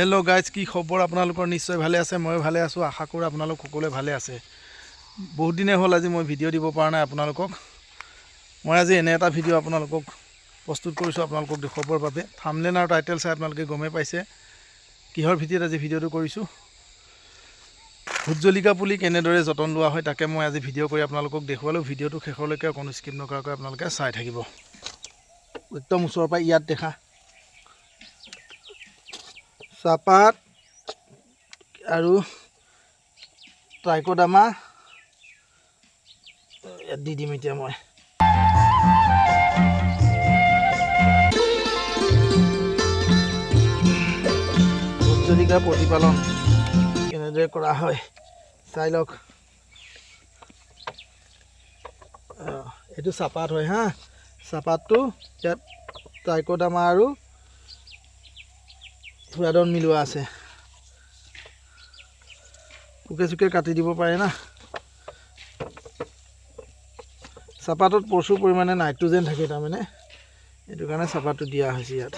Hello guys কি খবৰ আপোনালোকৰ? নিশ্চয় ভালে আছে ময়ো ভালে আছোঁ। আশা কৰোঁ আপোনালোক সকলোৱে ভালে আছে। বহুত দিনে হ'ল আজি মই ভিডিঅ' দিব পৰা নাই আপোনালোকক। মই আজি এনে এটা ভিডিঅ' আপোনালোকক প্ৰস্তুত কৰিছোঁ আপোনালোকক দেখুৱাবৰ বাবে। থামলেন আৰু টাইটেল চাই আপোনালোকে গমেই পাইছে। কিহৰ ভিত্তিত আজি ভিডিঅ'টো কৰিছোঁ? ভোট জলকীয়া পুলি কেনেদৰে যতন লোৱা হয় তাকে মই আজি ভিডিঅ' কৰি আপোনালোকক দেখুৱালোঁ। ভিডিঅ'টো শেষলৈকে অকণো স্কিপ নকৰাকৈ আপোনালোকে চাই থাকিব। একদম ওচৰৰ পৰা ইয়াত দেখা। চাহপাত আৰু ট্ৰাইক'ডামা ইয়াত দি দিম এতিয়া মই। ভোট জলকীয়া প্ৰতিপালন কেনেদৰে কৰা হয় চাই লওক। এইটো চাহপাত হয় হা। চাহপাতটো ইয়াত ট্ৰাইক'ডামা আৰু ফুৰাদন মিলোৱা আছে। পোকে চোকে কাটি দিব পাৰে না। চাহপাতত প্ৰচুৰ পৰিমাণে নাইট্ৰজেন থাকে তাৰমানে। সেইটো কাৰণে চাহপাতটো দিয়া হৈছে ইয়াত।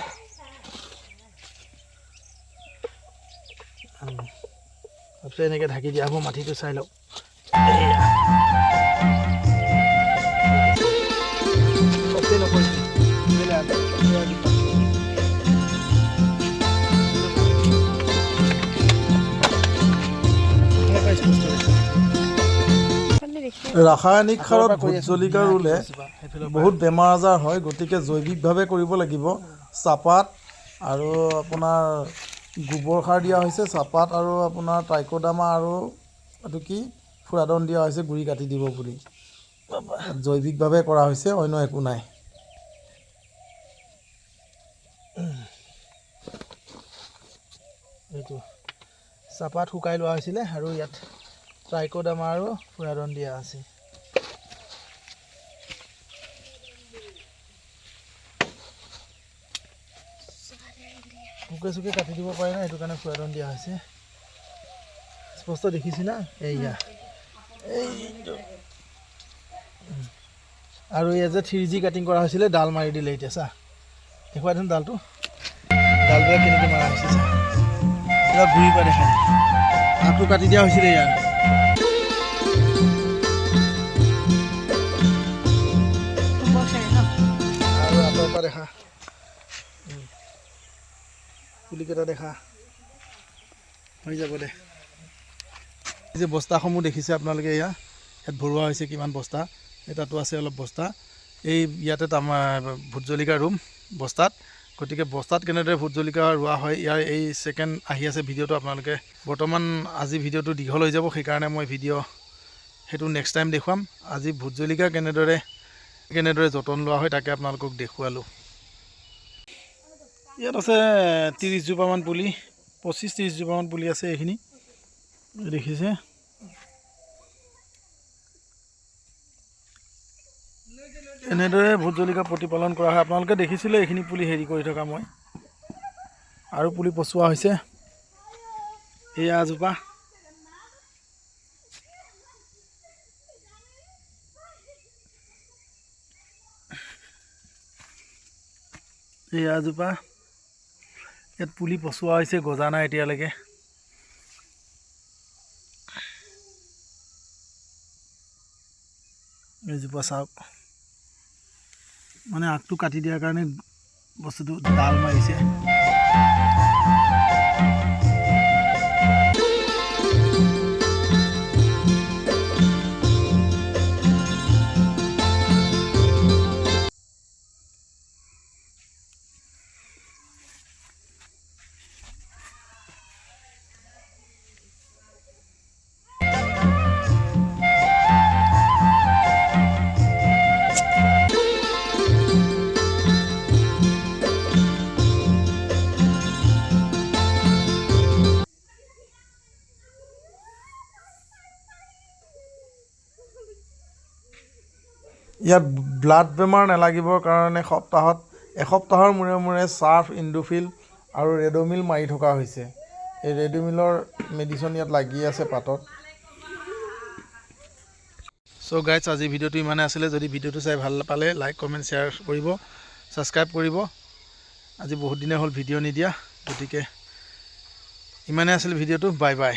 তাৰপিছত এনেকৈ ঢাকি দিয়া হ'ব, মাটিটো চাই লওক ৰাসায়নিক সাৰত ভোট জলকীয়া ৰুলে বহুত বেমাৰ আজাৰ হয় গতিকে জৈৱিকভাৱে কৰিব লাগিব। চাহপাত আৰু আপোনাৰ গোবৰ সাৰ দিয়া হৈছে চাহপাত আৰু আপোনাৰ ট্ৰাইক'ডামা আৰু এইটো কি ফুৰাদন দিয়া হৈছে গুড়ি কাটি দিব বুলি। জৈৱিকভাৱে কৰা হৈছে অন্য একো নাই। এইটো চাহপাত শুকাই লোৱা হৈছিলে আৰু ইয়াত ট্ৰাইক'ডামা আৰু ফুৰাদন দিয়া আছে। পোকে চোকে কাটি দিব পাৰে না, সেইটো কাৰণে ফুৰাদন দিয়া হৈছে। স্পষ্ট দেখিছি না? এইয়া। আৰু এই যে থ্ৰী জি কাটিং কৰা হৈছিলে, ডাল মাৰি দিলে এতিয়া, চা। দেখুৱাই দেচোন ডালটো। ডালবিলাক কেনেকৈ মৰা হৈছে, চা। পুৰা ঘূৰি পাই দেখা আগটো কাটি দিয়া হৈছিলে ইয়াৰ। পৰা দেখা। পুলিকেইটা দেখা হৈ যাব দে এই যে বস্তাসমূহ দেখিছে আপোনালোকে এয়া ইয়াত ভৰোৱা হৈছে কিমান বস্তা এই তাতো আছে অলপ বস্তা। এই ইয়াতে আমাৰ জলকীয়া ৰুম বস্তাত। গতিকে বস্তাত কেনেদৰে ভোট জলকীয়া ৰোৱা হয় ইয়াৰ এই ছেকেণ্ড আহি আছে ভিডিঅ'টো আপোনালোকে। বৰ্তমান আজি ভিডিঅ'টো দীঘল হৈ যাব সেইকাৰণে মই ভিডিঅ' সেইটো নেক্সট টাইম দেখুৱাম। আজি ভোট জলকীয়া কেনেদৰে কেনেদৰে যতন লোৱা হয় তাকে আপোনালোকক দেখুৱালোঁ। ইয়াত আছে ত্ৰিছজোপামান পুলি পঁচিছ ত্ৰিছজোপামান পুলি আছে এইখিনি। দেখিছে। এনেদৰে ভোট জলকীয়া প্ৰতিপালন কৰা হয়। আপোনালোকে দেখিছিলে এইখিনি পুলি হেৰি কৰি থকা মই। আৰু পুলি পচোৱা হৈছে। এয়া এজোপা। এয়া এজোপা ইয়াত পুলি পচোৱা হৈছে গজা নাই এতিয়ালৈকে। এইজোপা চাওক। মানে আগটো কাটি দিয়াৰ কাৰণে বস্তুটো ডাল মাৰিছে। ইয়াত ব্লাড বেমাৰ নালাগিবৰ কাৰণে সপ্তাহত এসপ্তাহৰ মূৰে মূৰে চাৰ্ফ ইণ্ডোফিল আৰু ৰেডমিল মাৰি থকা হৈছে। এই ৰেডমিলৰ মেডিচিন ইয়াত লাগি আছে পাতত। চ' গাইজ আজি ভিডিঅ'টো ইমানে আছিলে। যদি ভিডিঅ'টো চাই ভাল পালে লাইক কমেণ্ট শ্বেয়াৰ কৰিব ছাবস্ক্ৰাইব কৰিব। আজি বহুত দিনে হ'ল ভিডিঅ' নিদিয়া গতিকে ইমানেই আছিল ভিডিঅ'টো। Bye bye